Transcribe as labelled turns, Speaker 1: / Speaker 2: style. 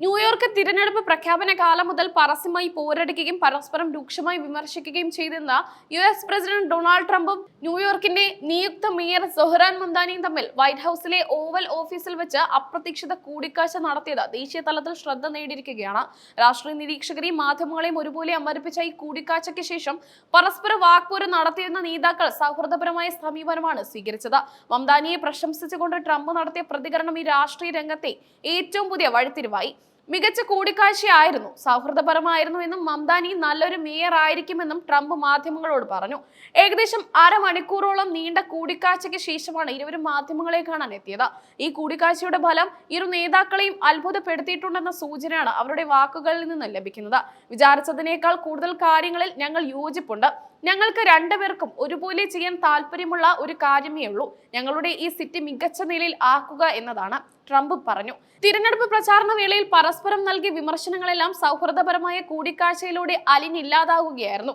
Speaker 1: New York തിരഞ്ഞെടുപ്പ് പ്രഖ്യാപന കാലം മുതൽ പരസ്യമായി പോരടിക്കുകയും പരസ്പരം രൂക്ഷമായി വിമർശിക്കുകയും ചെയ്തിരുന്ന യു എസ് പ്രസിഡന്റ് ഡൊണാൾഡ് ട്രംപും ന്യൂയോർക്കിന്റെ നിയുക്ത മേയർ സൊഹ്റാൻ മന്ദാനിയും തമ്മിൽ വൈറ്റ് ഹൌസിലെ ഓവൽ ഓഫീസിൽ വെച്ച് അപ്രതീക്ഷിത കൂടിക്കാഴ്ച നടത്തിയത് ദേശീയ തലത്തിൽ ശ്രദ്ധ നേടിയിരിക്കുകയാണ്. രാഷ്ട്രീയ നിരീക്ഷകരെയും മാധ്യമങ്ങളെയും ഒരുപോലെ അമ്പരിപ്പിച്ച ഈ കൂടിക്കാഴ്ചയ്ക്ക് ശേഷം പരസ്പര വാക്പോര് നടത്തിയിരുന്ന നേതാക്കൾ സൗഹൃദപരമായ സമീപനമാണ് സ്വീകരിച്ചത്. മംദാനിയെ പ്രശംസിച്ചുകൊണ്ട് ട്രംപ് നടത്തിയ പ്രതികരണം ഈ രാഷ്ട്രീയ രംഗത്തെ ഏറ്റവും പുതിയ വഴിത്തിരിവായി. മികച്ച കൂടിക്കാഴ്ചയായിരുന്നു. സൗഹൃദപരമായിരുന്നു എന്നും മംദാനി നല്ലൊരു മേയർ ആയിരിക്കുമെന്നും ട്രംപ് മാധ്യമങ്ങളോട് പറഞ്ഞു. ഏകദേശം അരമണിക്കൂറോളം നീണ്ട കൂടിക്കാഴ്ചയ്ക്ക് ശേഷമാണ് ഇരുവരും മാധ്യമങ്ങളെ കാണാൻ എത്തിയത്. ഈ കൂടിക്കാഴ്ചയുടെ ഫലം ഇരു നേതാക്കളെയും അത്ഭുതപ്പെടുത്തിയിട്ടുണ്ടെന്ന സൂചനയാണ് അവരുടെ വാക്കുകളിൽ നിന്ന് ലഭിക്കുന്നത്. വിചാരിച്ചതിനേക്കാൾ കൂടുതൽ കാര്യങ്ങളിൽ ഞങ്ങൾ യോജിപ്പുണ്ട്. ഞങ്ങൾക്ക് രണ്ടുപേർക്കും ഒരുപോലെ ചെയ്യാൻ താല്പര്യമുള്ള ഒരു കാര്യമേ ഉള്ളൂ. ഞങ്ങളുടെ ഈ സിറ്റി മികച്ച നിലയിൽ ആക്കുക എന്നതാണ് ട്രംപ് പറഞ്ഞു. തിരഞ്ഞെടുപ്പ് പ്രചാരണ വേളയിൽ പരസ്പരം നൽകിയ വിമർശനങ്ങളെല്ലാം സൗഹൃദപരമായ കൂടിക്കാഴ്ചയിലൂടെ അലിഞ്ഞില്ലാതാവുകയായിരുന്നു.